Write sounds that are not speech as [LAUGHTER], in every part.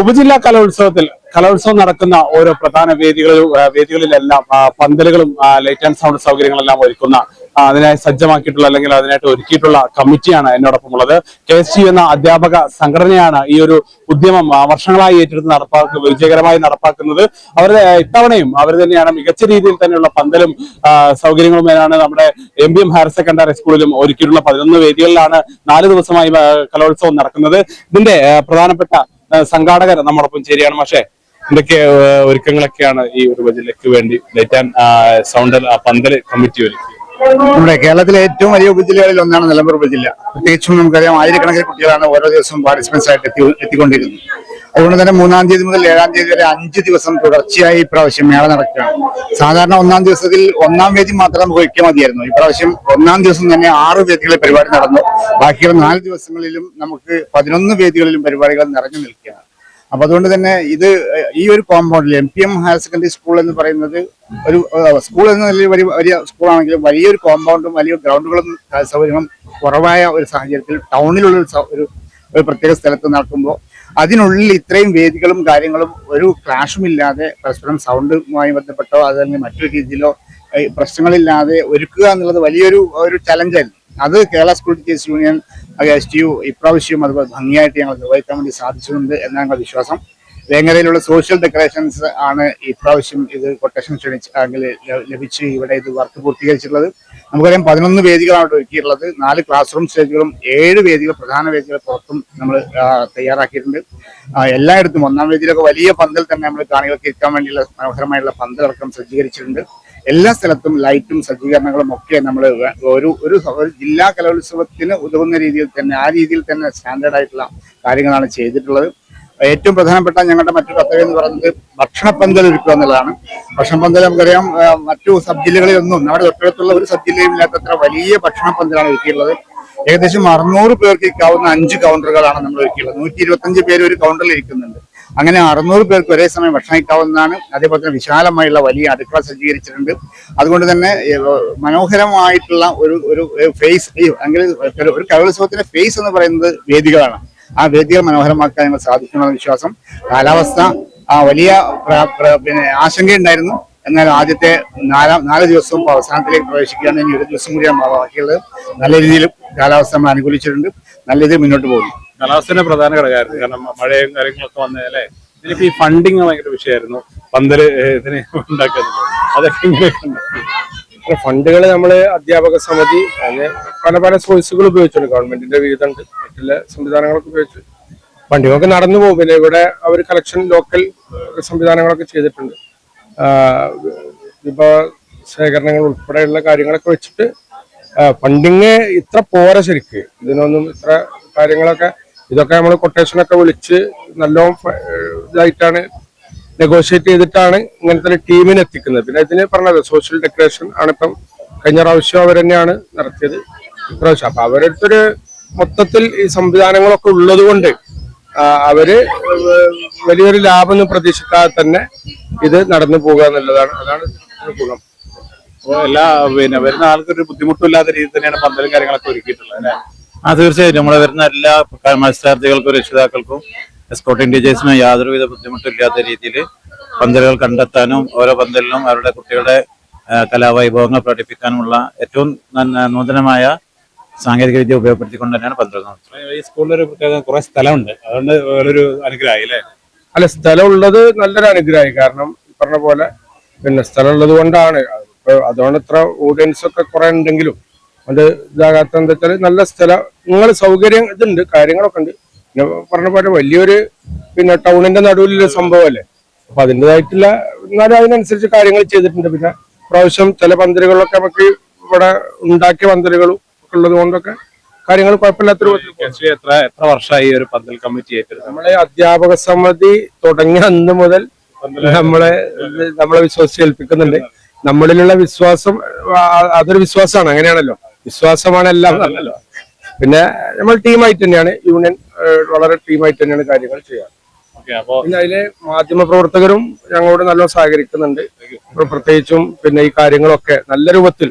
ഉപജില്ലാ കലോത്സവത്തിൽ കലോത്സവം നടക്കുന്ന ഓരോ പ്രധാന വേദികളിലും വേദികളിലെല്ലാം പന്തലുകളും ലൈറ്റ് ആൻഡ് സൗണ്ട് സൗകര്യങ്ങളെല്ലാം ഒരുക്കുന്ന അതിനായി സജ്ജമാക്കിയിട്ടുള്ള അല്ലെങ്കിൽ അതിനായിട്ട് ഒരുക്കിയിട്ടുള്ള കമ്മിറ്റിയാണ് എന്നോടൊപ്പം ഉള്ളത് കെ എസ് ടി എന്ന അധ്യാപക സംഘടനയാണ് ഈ ഒരു ഉദ്യമം വർഷങ്ങളായി ഏറ്റെടുത്ത് നടപ്പാക്കുക വിജയകരമായി നടപ്പാക്കുന്നത്. അവർ ഇത്തവണയും അവർ തന്നെയാണ് മികച്ച രീതിയിൽ തന്നെയുള്ള പന്തലും സൗകര്യങ്ങളും ആണ് നമ്മുടെ M B M higher secondary സ്കൂളിലും ഒരുക്കിയിട്ടുള്ള പതിനൊന്ന് വേദികളിലാണ് നാല് ദിവസമായി കലോത്സവം നടക്കുന്നത്. ഇതിന്റെ പ്രധാനപ്പെട്ട സംഘാടകർ നമ്മോടൊപ്പം ചേരുകയാണ്. പക്ഷേ എന്തൊക്കെ ഒരുക്കങ്ങളൊക്കെയാണ് ഈ ഒരു ഉപജില്ലയ്ക്ക് വേണ്ടി ലൈറ്റാൻ സൗണ്ടൽ സൗണ്ട് പന്തൽ കമ്മിറ്റി ഒരുക്കി. നമ്മുടെ കേരളത്തിലെ ഏറ്റവും വലിയ ഉപജില്ലകളിൽ ഒന്നാണ് നിലമ്പൂർ ഉപജില്ല. പ്രത്യേകിച്ചും നമുക്കറിയാം ആയിരക്കണക്കിന് കുട്ടികളാണ് ഓരോ ദിവസവും പാർട്ടിസിപ്പൻസ് ആയിട്ട് എത്തി എത്തിക്കൊണ്ടിരുന്നത് അതുകൊണ്ട് തന്നെ മൂന്നാം തീയതി മുതൽ ഏഴാം തീയതി വരെ അഞ്ച് ദിവസം തുടർച്ചയായി ഇപ്രാവശ്യം മേള നടക്കുകയാണ്. സാധാരണ ഒന്നാം ദിവസത്തിൽ ഒന്നാം വേദി മാത്രം നമുക്ക് മതിയായിരുന്നു. ഇപ്രാവശ്യം ഒന്നാം ദിവസം തന്നെ ആറ് വേദികളിൽ പരിപാടി നടന്നു. ബാക്കിയുള്ള നാല് ദിവസങ്ങളിലും നമുക്ക് പതിനൊന്ന് വേദികളിലും പരിപാടികൾ നിറഞ്ഞു നിൽക്കുകയാണ്. അപ്പൊ അതുകൊണ്ട് തന്നെ ഇത് ഈ ഒരു കോമ്പൗണ്ടിൽ M P M higher secondary school എന്ന് പറയുന്നത് ഒരു സ്കൂൾ എന്ന നിലയിൽ വലിയ വലിയ സ്കൂളാണെങ്കിലും വലിയൊരു കോമ്പൗണ്ടും വലിയ ഗ്രൗണ്ടുകളും സൗകര്യങ്ങളും കുറവായ ഒരു സാഹചര്യത്തിൽ ടൗണിലുള്ള ഒരു ഒരു പ്രത്യേക സ്ഥലത്ത് നടക്കുമ്പോൾ അതിനുള്ളിൽ ഇത്രയും വേദികളും കാര്യങ്ങളും ഒരു ക്ലാഷും ഇല്ലാതെ പരസ്പരം സൗണ്ടുമായി ബന്ധപ്പെട്ടോ അതല്ലെങ്കിൽ മറ്റൊരു രീതിയിലോ പ്രശ്നങ്ങളില്ലാതെ ഒരുക്കുക എന്നുള്ളത് വലിയൊരു ഒരു ചലഞ്ചായിരുന്നു അത് Kerala school teachers union S T U ഇപ്രാവശ്യവും അതുപോലെ ഭംഗിയായിട്ട് ഞങ്ങൾ നിർവഹിക്കാൻ വേണ്ടി സാധിച്ചിട്ടുണ്ട് എന്നാണ് ഞങ്ങളുടെ വിശ്വാസം. വേങ്ങരയിലുള്ള സോഷ്യൽ ഡെക്കറേഷൻസ് ആണ് ഇപ്രാവശ്യം ഇത് കൊട്ടേഷൻ ക്ഷണിച്ച് അല്ലെങ്കിൽ ലഭിച്ച് ഇവിടെ ഇത് വർക്ക് പൂർത്തീകരിച്ചിട്ടുള്ളത്. നമുക്കറിയാം പതിനൊന്ന് വേദികളാണ് ഒരുക്കിയിട്ടുള്ളത്. നാല് ക്ലാസ് റൂം സ്റ്റേജുകളും ഏഴ് വേദികൾ പ്രധാന വേദികൾ പുറത്തും നമ്മൾ തയ്യാറാക്കിയിട്ടുണ്ട്. എല്ലായിടത്തും ഒന്നാം വേദിയിലൊക്കെ വലിയ പന്തൽ തന്നെ നമ്മൾ കാണികൾക്ക് ഇരിക്കാൻ വേണ്ടിയുള്ള മനോഹരമായിട്ടുള്ള പന്തലടക്കം സജ്ജീകരിച്ചിട്ടുണ്ട്. എല്ലാ സ്ഥലത്തും ലൈറ്റും സജ്ജീകരണങ്ങളും ഒക്കെ നമ്മൾ ഒരു ഒരു ജില്ലാ കലോത്സവത്തിന് ഉതകുന്ന രീതിയിൽ തന്നെ ആ രീതിയിൽ തന്നെ സ്റ്റാൻഡേർഡ് ആയിട്ടുള്ള കാര്യങ്ങളാണ് ചെയ്തിട്ടുള്ളത്. ഏറ്റവും പ്രധാനപ്പെട്ട ഞങ്ങളുടെ മറ്റൊരു കർത്തവ്യം എന്ന് പറയുന്നത് ഭക്ഷണപ്പന്തൽ ഒരുക്കുക എന്നുള്ളതാണ്. ഭക്ഷണപ്പന്തൽ നമുക്കറിയാം മറ്റു സബ് ജില്ലകളിലൊന്നും നമ്മുടെ തൊട്ടടുത്തുള്ള ഒരു സബ് ജില്ലയും ഇല്ലാത്തത്ര വലിയ ഭക്ഷണപ്പന്തലാണ് ഒരുക്കിയിട്ടുള്ളത്. ഏകദേശം അറുന്നൂറ് പേർക്ക് ഇരിക്കാവുന്ന അഞ്ച് കൗണ്ടറുകളാണ് നമ്മൾ ഒരുക്കിയുള്ളത് നൂറ്റി ഇരുപത്തഞ്ച് പേര് ഒരു കൗണ്ടറിൽ ഇരിക്കുന്നുണ്ട്. അങ്ങനെ അറുന്നൂറ് പേർക്ക് ഒരേ സമയം ഭക്ഷണം കഴിക്കാവുന്നതാണ് അതേപോലെ തന്നെ വിശാലമായുള്ള വലിയ അടുക്കള സജ്ജീകരിച്ചിട്ടുണ്ട്. അതുകൊണ്ട് തന്നെ മനോഹരമായിട്ടുള്ള ഒരു ഒരു ഫേസ് ഒരു- ഒരു കലോത്സവത്തിന്റെ ഫേസ് എന്ന് പറയുന്നത് വേദികളാണ്. ആ വേദികൾ മനോഹരമാക്കാൻ ഞങ്ങൾ സാധിക്കുമെന്ന വിശ്വാസം. കാലാവസ്ഥ ആ വലിയ പിന്നെ ആശങ്കയുണ്ടായിരുന്നു. എന്നാൽ ആദ്യത്തെ നാലാം നാല് ദിവസവും അവസാനത്തിലേക്ക് പ്രവേശിക്കുകയാണ്. ഇനി ഒരു ദിവസം കൂടിയാണ് ബാക്കിയുള്ളത് നല്ല രീതിയിൽ കാലാവസ്ഥ നമ്മൾ അനുകൂലിച്ചിട്ടുണ്ട്. നല്ല രീതിയിൽ മുന്നോട്ട് പോകുന്നു. കാലാവസ്ഥയുടെ പ്രധാന ഘടകമായിരുന്നു. കാരണം മഴയും കാര്യങ്ങളൊക്കെ വന്നതല്ലേ? ഇതിനിപ്പോ ഈ ഫണ്ടിങ് ഭയങ്കര വിഷയമായിരുന്നു. പന്തൽ ഇതിനെ [LAUGHS] ഉണ്ടാക്കുന്നത്. അതൊക്കെ ഫണ്ടുകൾ നമ്മൾ അധ്യാപക സമിതി അങ്ങനെ പല പല സോഴ്സുകൾ ഉപയോഗിച്ചിട്ടുണ്ട്. ഗവൺമെന്റിന്റെ വിഹിതമുണ്ട് മറ്റുള്ള സംവിധാനങ്ങളൊക്കെ ഉപയോഗിച്ച്. വണ്ടികളൊക്കെ നടന്നു പോകും. പിന്നെ ഇവിടെ അവർ കളക്ഷൻ ലോക്കൽ സംവിധാനങ്ങളൊക്കെ ചെയ്തിട്ടുണ്ട്. വിഭവ ശേഖരണങ്ങൾ ഉൾപ്പെടെയുള്ള കാര്യങ്ങളൊക്കെ വെച്ചിട്ട് ഫണ്ടിങ് ഇത്ര പോരാ ശരിക്ക്. ഇതിനൊന്നും ഇത്ര കാര്യങ്ങളൊക്കെ ഇതൊക്കെ നമ്മൾ കൊട്ടേഷനൊക്കെ വിളിച്ച് നല്ലോണം ഇതായിട്ടാണ് നെഗോഷിയേറ്റ് ചെയ്തിട്ടാണ് ഇങ്ങനത്തെ ഒരു ടീമിനെ എത്തിക്കുന്നത്. പിന്നെ ഇതിന് പറഞ്ഞത് സോഷ്യൽ ഡെക്കറേഷൻ ആണ് ഇപ്പം കഴിഞ്ഞ പ്രാവശ്യം അവർ തന്നെയാണ് നടത്തിയത്. ഇപ്രാവശ്യം അപ്പൊ അവരടുത്തൊരു മൊത്തത്തിൽ ഈ സംവിധാനങ്ങളൊക്കെ ഉള്ളത് കൊണ്ട് അവർ വലിയൊരു ലാഭമൊന്നും പ്രതീക്ഷിക്കാതെ തന്നെ ഇത് നടന്നു പോകുക എന്നുള്ളതാണ്. അതാണ് ഗുണം. അപ്പൊ എല്ലാ പിന്നെ വരുന്ന ആൾക്കൊരു ബുദ്ധിമുട്ടില്ലാത്ത രീതിയിൽ തന്നെയാണ് പന്തലും കാര്യങ്ങളൊക്കെ ഒരുക്കിയിട്ടുള്ളത് അല്ലെ? ആ തീർച്ചയായിട്ടും. നമ്മളെ വരുന്ന എല്ലാ മത്സരാർത്ഥികൾക്കും രക്ഷിതാക്കൾക്കും എസ്കോട്ടിംഗ് ഇൻഡിജേഴ്സിന് യാതൊരുവിധ ബുദ്ധിമുട്ടില്ലാത്ത രീതിയിൽ പന്തലുകൾ കണ്ടെത്താനും ഓരോ പന്തലിലും അവരുടെ കുട്ടികളുടെ കലാവൈഭവങ്ങൾ പ്രകടിപ്പിക്കാനുമുള്ള ഏറ്റവും നൂതനമായ സാങ്കേതിക വിദ്യ ഉപയോഗപ്പെടുത്തിക്കൊണ്ട് തന്നെയാണ് പന്തലുകൾ നടത്തുന്നത്. ഈ സ്കൂളിലൊരു പ്രത്യേക കുറെ സ്ഥലമുണ്ട്. അതുകൊണ്ട് ഒരു അനുഗ്രഹമായി അല്ലേ? അല്ല സ്ഥലമുള്ളത് നല്ലൊരു അനുഗ്രഹമായി. കാരണം പറഞ്ഞ പോലെ പിന്നെ സ്ഥലം ഉള്ളത് കൊണ്ടാണ് അതുകൊണ്ട് ഇത്ര ഓഡിയൻസ് ഒക്കെ കുറെ ഉണ്ടെങ്കിലും അത് ഇതാകാത്ത എന്താ വെച്ചാൽ നല്ല സ്ഥലം നിങ്ങൾ സൗകര്യം ഇതുണ്ട് കാര്യങ്ങളൊക്കെ ഉണ്ട്. പിന്നെ പറഞ്ഞ പോലെ വലിയൊരു പിന്നെ ടൗണിന്റെ നടുവിലുള്ള സംഭവമല്ലേ? അപ്പൊ അതിന്റെതായിട്ടുള്ള എന്നാലും അതിനനുസരിച്ച് കാര്യങ്ങൾ ചെയ്തിട്ടുണ്ട്. പിന്നെ പ്രാവശ്യം ചില പന്തലുകളൊക്കെ നമുക്ക് ഇവിടെ ഉണ്ടാക്കിയ പന്തലുകളും ഒക്കെ ഉള്ളത് കൊണ്ടൊക്കെ കാര്യങ്ങൾ കുഴപ്പമില്ലാത്തൊരു വിധത്തിൽ എത്ര എത്ര വർഷമായി ഒരു പന്തൽ കമ്മിറ്റി ആയിട്ട് നമ്മളെ അധ്യാപക സമിതി തുടങ്ങിയ അന്ന് മുതൽ നമ്മളെ നമ്മളെ വിശ്വസിച്ച് ഏൽപ്പിക്കുന്നുണ്ട്. നമ്മളിലുള്ള വിശ്വാസം അതൊരു വിശ്വാസമാണ്. അങ്ങനെയാണല്ലോ. വിശ്വാസമാണ് എല്ലാം. പിന്നെ നമ്മൾ ടീമായിട്ട് തന്നെയാണ് യൂണിയൻ. വളരെ ടീമായിട്ട് തന്നെയാണ് കാര്യങ്ങൾ ചെയ്യാറ്. പിന്നെ അതിലെ മാധ്യമ പ്രവർത്തകരും ഞങ്ങളോട് നല്ല സഹകരിക്കുന്നുണ്ട്. പ്രത്യേകിച്ചും പിന്നെ ഈ കാര്യങ്ങളൊക്കെ നല്ല രൂപത്തിൽ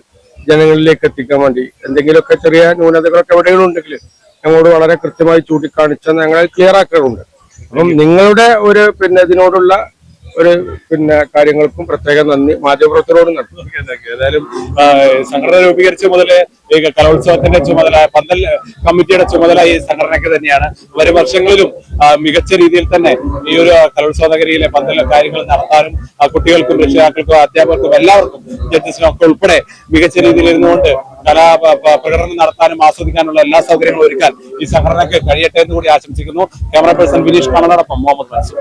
ജനങ്ങളിലേക്ക് എത്തിക്കാൻ വേണ്ടി. എന്തെങ്കിലുമൊക്കെ ചെറിയ ന്യൂനതകളൊക്കെ എവിടെയെങ്കിലും ഉണ്ടെങ്കിൽ ഞങ്ങളോട് വളരെ കൃത്യമായി ചൂണ്ടിക്കാണിച്ച ഞങ്ങളെ ക്ലിയർ ആക്കാറുണ്ട്. അപ്പം നിങ്ങളുടെ ഒരു പിന്നെ ഇതിനോടുള്ള ഒരു പിന്നെ കാര്യങ്ങൾക്കും പ്രത്യേകം നന്ദി മാധ്യമപ്രവർത്തകരോടും നന്ദി. ഏതായാലും സംഘടന രൂപീകരിച്ച മുതൽ ഈ കലോത്സവത്തിന്റെ ചുമതല പന്തൽ കമ്മിറ്റിയുടെ ചുമതല ഈ സംഘടനയ്ക്ക് തന്നെയാണ്. വരും വർഷങ്ങളിലും മികച്ച രീതിയിൽ തന്നെ ഈ ഒരു കലോത്സവ നഗരിയിലെ പന്തൽ കാര്യങ്ങൾ നടത്താനും കുട്ടികൾക്കും രക്ഷിതാക്കൾക്കും അധ്യാപകർക്കും എല്ലാവർക്കും ജഡ്ജസിനും ഒക്കെ ഉൾപ്പെടെ മികച്ച രീതിയിൽ ഇരുന്നുകൊണ്ട് കലാ പ്രകടനം നടത്താനും ആസ്വദിക്കാനുള്ള എല്ലാ സൗകര്യങ്ങളും ഒരുക്കാൻ ഈ സംഘടനയ്ക്ക് കഴിയട്ടെ എന്ന് കൂടി ആശംസിക്കുന്നു. ക്യാമറ പേഴ്സൺ വിനീഷ് കമലോടൊപ്പം മുഹമ്മദ് മനസൂർ